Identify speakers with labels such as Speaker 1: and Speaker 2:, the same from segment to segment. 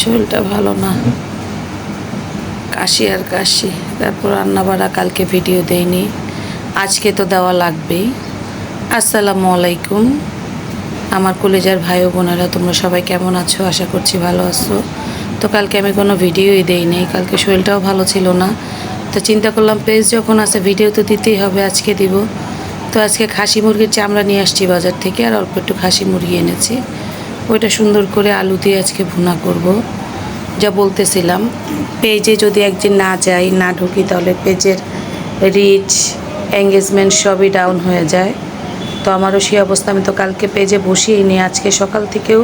Speaker 1: শরীরটা ভালো না। কাশি আর কাশি। তারপর রান্নাবাড়া কালকে ভিডিও দেয়নি আজকে তো দেওয়া লাগবেই। আসসালামু আলাইকুম। আমার কলেজার ভাই ও বোনেরা, তোমরা সবাই কেমন আছো? আশা করছি ভালো আছো। তো কালকে আমি কোনো ভিডিওই দেইনি। কালকে শরীরটাও ভালো ছিল না। তো চিন্তা করলাম পেজ যখন আছে, ভিডিও তো দিতেই হবে, আজকে দিব। তো আজকে খাসি মুরগির চামড়া নিয়ে আসছি বাজার থেকে, আর অল্প একটু খাসি মুরগি এনেছি। ওইটা সুন্দর করে আলু দিয়ে আজকে ভুনা করব। যা বলতেছিলাম, পেজে যদি একদিন না যাই, না ঢুকি, তাহলে পেজের রিচ এঙ্গেজমেন্ট সবই ডাউন হয়ে যায়। তো আমারও সেই অবস্থা, আমি তো কালকে পেজে বসিয়ে নি আজকে সকাল থেকেও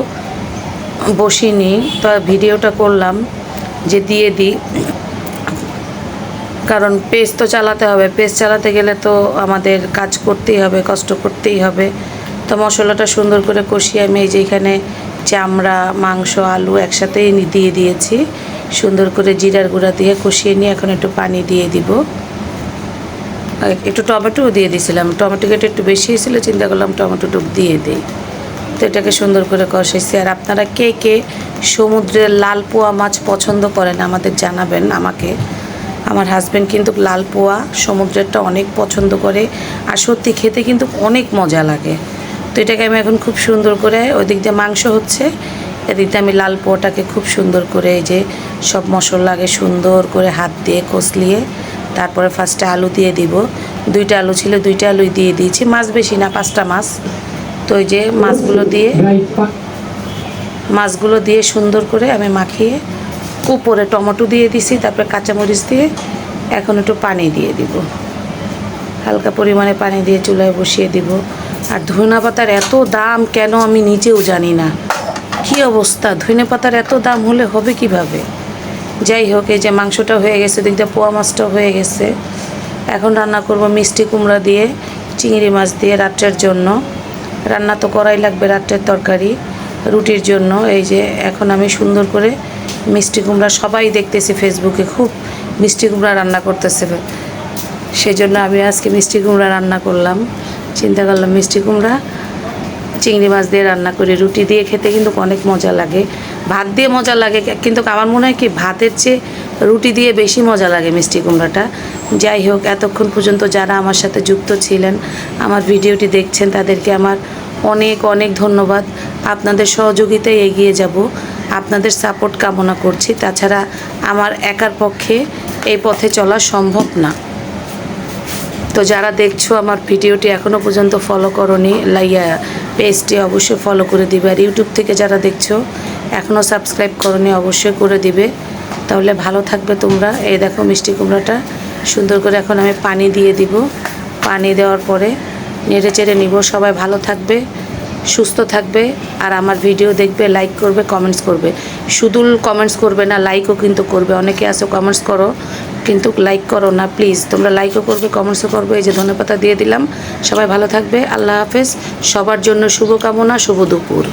Speaker 1: বসিনি তো ভিডিওটা করলাম যে দিয়ে দিই। কারণ পেজ তো চালাতে হবে, পেজ চালাতে গেলে তো আমাদের কাজ করতেই হবে, কষ্ট করতেই হবে। তো মশলাটা সুন্দর করে কষিয়ে আমি এই যে এখানে চামড়া, মাংস, আলু একসাথেই দিয়ে দিয়েছি। সুন্দর করে জিরার গুঁড়া দিয়ে কষিয়ে নিয়ে এখন একটু পানি দিয়ে দিব। একটু টমেটোও দিয়ে দিয়েছিলাম। টমেটো কেটে একটু বেশি ছিল, চিন্তা করলাম টমেটোটুকু দিয়ে দিই। তো এটাকে সুন্দর করে কষাইছি। আর আপনারা কে কে সমুদ্রের লাল পোয়া মাছ পছন্দ করেন আমাদের জানাবেন আমাকে। আমার হাজব্যান্ড কিন্তু লাল পোয়া সমুদ্রেরটা অনেক পছন্দ করে। আর সত্যি খেতে কিন্তু অনেক মজা লাগে। তো এটাকে আমি এখন খুব সুন্দর করে ওই দিক দিয়ে মাংস হচ্ছে। এদিক দিয়ে আমি লাল পোয়াটাকে খুব সুন্দর করে এই যে সব মশলা আগে সুন্দর করে হাত দিয়ে কষলিয়ে তারপরে ফার্স্টে আলু দিয়ে দিব। দুইটা আলু ছিল, দুইটা আলুই দিয়ে দিয়েছি। মাছ বেশি না, পাঁচটা মাছ। তো ওই যে মাছগুলো দিয়ে মাছগুলো দিয়ে সুন্দর করে আমি মাখিয়ে উপরে টমেটো দিয়ে দিছি, তারপরে কাঁচামরিচ দিয়ে এখন একটু পানি দিয়ে দিব। হালকা পরিমাণে পানি দিয়ে চুলায় বসিয়ে দিব। আর ধনা পাতার এত দাম কেন আমি নিজেও জানি না। কি অবস্থা? ধনে পাতার এত দাম হলে হবে কীভাবে? যাই হোক, এই যে মাংসটা হয়ে গেছে দিয়ে পোয়া মাছটা হয়ে গেছে। এখন রান্না করব মিষ্টি কুমড়া দিয়ে, চিংড়ি মাছ দিয়ে রাত্রের জন্য। রান্না তো করাই লাগবে রাত্রের তরকারি, রুটির জন্য। এই যে এখন আমি সুন্দর করে মিষ্টি কুমড়া সবাই দেখতেছি ফেসবুকে, খুব মিষ্টি কুমড়া রান্না করতেছে। সেই জন্য আমি আজকে মিষ্টি কুমড়া রান্না করলাম। চিন্তা করলাম, মিষ্টি কুমড়া, চিংড়ি মাছ দিয়ে রান্না করি। রুটি দিয়ে খেতে কিন্তু অনেক মজা লাগে। ভাত দিয়ে মজা লাগে, কিন্তু আমার মনে হয় কি, ভাতের চেয়ে রুটি দিয়ে বেশি মজা লাগে মিষ্টি কুমড়াটা। যাই হোক, এতক্ষণ পর্যন্ত যারা আমার সাথে যুক্ত ছিলেন, আমার ভিডিওটি দেখছেন, তাদেরকে আমার অনেক অনেক ধন্যবাদ। আপনাদের সহযোগিতায় এগিয়ে যাব, আপনাদের সাপোর্ট কামনা করছি। তাছাড়া আমার একার পক্ষে এই পথে চলা সম্ভব না। তো যারা দেখছ আমার ভিডিওটি এখনও পর্যন্ত ফলো করনি, লাইয়া পেজটি অবশ্যই ফলো করে দিবে। আর ইউটিউব থেকে যারা দেখছ এখনও সাবস্ক্রাইব করনি, অবশ্যই করে দিবে। তাহলে ভালো থাকবে তোমরা। এই দেখো মিষ্টি কুমড়াটা, সুন্দর করে এখন আমি পানি দিয়ে দিব। পানি দেওয়ার পরে নেড়ে চেড়ে নিব। সবাই ভালো থাকবে। সুস্থ থাকবে আর আমার ভিডিও দেখবে লাইক করবে কমেন্টস করবে। শুধু কমেন্টস করবে না লাইকও কিন্তু করবে। অনেকে আছে কমেন্টস করো, কিন্তু লাইক করো না প্লিজ তোমরা লাইকও করবে কমেন্টসও করবে। এই যে ধন্যবাদ দিয়ে দিলাম। সবাই ভালো থাকবে। আল্লাহ হাফেজ। সবার জন্য শুভকামনা, শুভ দুপুর।